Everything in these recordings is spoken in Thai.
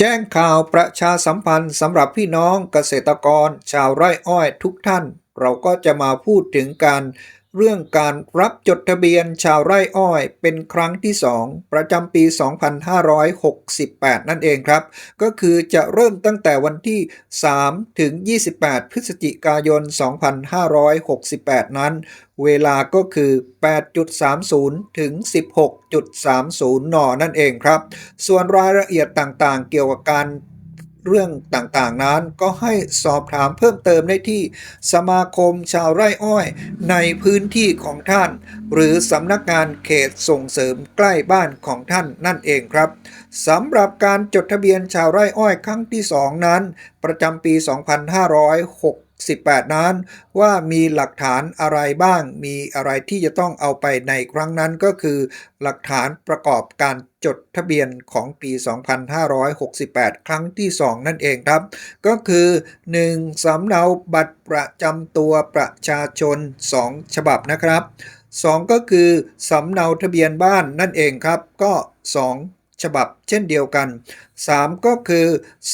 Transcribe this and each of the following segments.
แจ้งข่าวประชาสัมพันธ์สำหรับพี่น้องเกษตรกร ชาวไร่อ้อยทุกท่าน เราก็จะมาพูดถึงการ เรื่องการรับจดทะเบียนชาวไร่อ้อยเป็นครั้งที่ 2 ประจำปี 2568 นั่นเองครับ ก็คือจะเริ่มตั้งแต่วันที่ 3 ถึง 28 พฤศจิกายน 2568 นั้น เวลาก็คือ 8.30 ถึง 16.30 น นั่นเองครับ ส่วนรายละเอียดต่างๆ เกี่ยวกับการ เรื่องต่างๆนั้นก็ให้สอบถามเพิ่มเติมได้ที่สมาคมชาวไร่อ้อยในพื้นที่ของท่าน หรือสำนักงานเขตส่งเสริมใกล้บ้านของท่านนั่นเองครับสำหรับการจดทะเบียนชาวไร่อ้อยครั้งที่ 2 นั้น ประจำปี 2506 2568นั้น ว่ามีหลักฐานอะไรบ้าง มีอะไรที่จะต้องเอาไปในครั้งนั้นก็คือ หลักฐานประกอบการจดทะเบียนของปี 2568 ครั้งที่ 2 นั่นเองครับ ก็คือ 1. สำเนาบัตรประจำตัวประชาชน 2 ฉบับนะครับ 2 ก็คือสำเนาทะเบียนบ้านนั่นเองครับ ก็ 2 ฉบับเช่นเดียวกัน 3 ก็คือ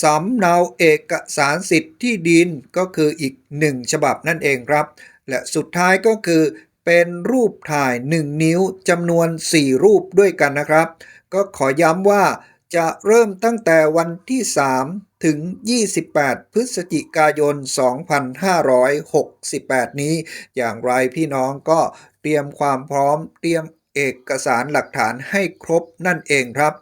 สำเนาเอกสารสิทธิ์ที่ดินก็คืออีก 1 ฉบับนั่นเองครับ และสุดท้ายก็คือเป็นรูปถ่าย 1 นิ้วจำนวน 4 รูปด้วยกันนะครับ ก็ขอย้ำว่าจะเริ่มตั้งแต่วันที่ 3 ถึง 28 พฤศจิกายน 2568 นี้ อย่างไรพี่น้องก็เตรียมความพร้อมเตรียม เอกสารหลักฐานให้ครบนั่นเองครับ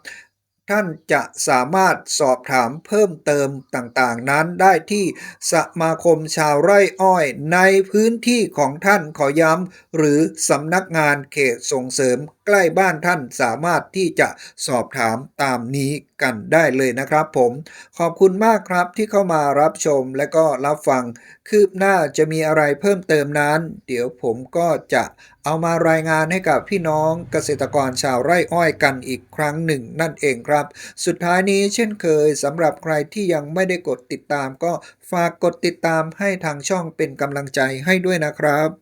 ท่านจะสามารถสอบถามเพิ่มเติมต่างๆ นั้นได้ที่สมาคมชาวไร่อ้อยในพื้นที่ของท่านขอย้ำหรือสำนักงานเขตส่งเสริม ใกล้บ้านท่านสามารถที่จะสอบถามตามนี้กันได้เลยนะครับผมขอบคุณมากครับที่เข้ามารับชมและก็รับฟัง คืบหน้าจะมีอะไรเพิ่มเติมนั้น เดี๋ยวผมก็จะเอามารายงานให้กับพี่น้องเกษตรกรชาวไร่อ้อยกันอีกครั้งหนึ่ง นั่นเองครับ สุดท้ายนี้เช่นเคยสำหรับใครที่ยังไม่ได้กดติดตาม ก็ฝากกดติดตามให้ทางช่องเป็นกำลังใจให้ด้วยนะครับ